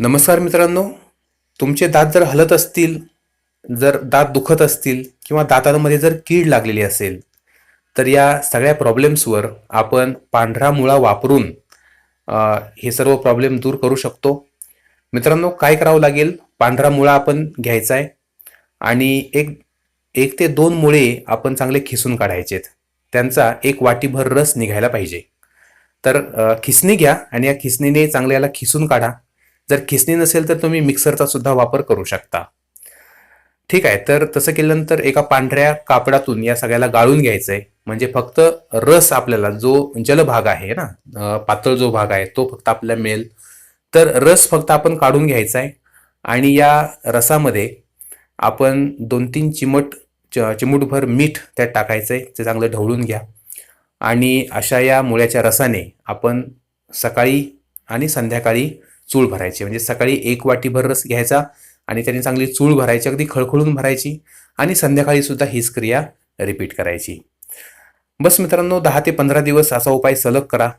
नमस्कार मित्रांनो तुमचे दात जर हलत असतील जर दात दुखत असतील किंवा दातांमध्ये जर कीड लागलेली असेल तर या सगळ्या प्रॉब्लेम्सवर आपण पांढरा मुळा वापरून हे सर्व प्रॉब्लेम दूर करू शकतो. मित्रांनो काय करावं लागेल? पांढरा मुळा आपण घ्यायचा आहे आणि एक एक ते दोन मुळे आपण चांगले खिसून काढायचेत. त्यांचा एक वाटीभर रस निघायला पाहिजे. तर खिसणी घ्या आणि या खिसणीने चांगल्याला खिसून काढा. जर खिसणी नसेल तर तुम्ही मिक्सरचा सुद्धा वापर करू शकता. ठीक आहे तर तसं केल्यानंतर एका पांढऱ्या कापडातून या सगळ्याला गाळून घ्यायचं आहे म्हणजे फक्त रस आपल्याला जो जलभाग आहे ना पातळ जो भाग आहे तो फक्त आपल्याला मिळेल. तर रस फक्त आपण काढून घ्यायचा आहे आणि या रसामध्ये आपण दोन तीन चिमट च- चिमूटभर मीठ त्यात टाकायचं आहे ते चांगलं ढवळून घ्या. आणि अशा या मुळ्याच्या रसाने आपण सकाळी आणि संध्याकाळी चूळ भरायची. म्हणजे सकाळी एक वाटीभर रस घ्यायचा आणि त्याने चांगली चूळ भरायची अगदी खळखळून भरायची आणि संध्याकाळी सुद्धा हीच क्रिया रिपीट करायची. बस मित्रांनो दहा ते पंधरा दिवस असा उपाय सलग करा.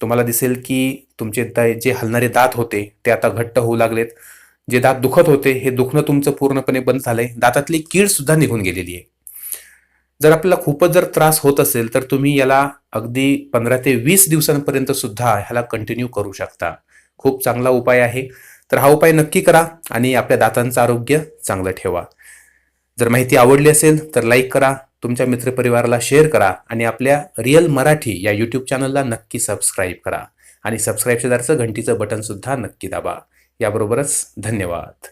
तुम्हाला दिसेल की तुमचे जे हलणारे दात होते ते आता घट्ट होऊ लागलेत. जे दात दुखत होते हे दुखणं तुमचं पूर्णपणे बंद झालंय. दातातली कीड सुद्धा निघून गेलेली आहे. जर आपल्याला खूपच जर त्रास होत असेल तर तुम्ही याला अगदी पंधरा ते वीस दिवसांपर्यंत सुद्धा ह्याला कंटिन्यू करू शकता. खूप चांगला उपाय आहे. तर हा उपाय नक्की करा आणि आपल्या दातांचं आरोग्य चांगलं ठेवा. जर माहिती आवडली असेल तर लाईक करा तुमच्या मित्रपरिवाराला शेअर करा आणि आपल्या रिअल मराठी या यूट्यूब चॅनलला नक्की सबस्क्राईब करा. आणि सबस्क्राईब शेजारचं घंटीचं बटनसुद्धा नक्की दाबा. याबरोबरच धन्यवाद.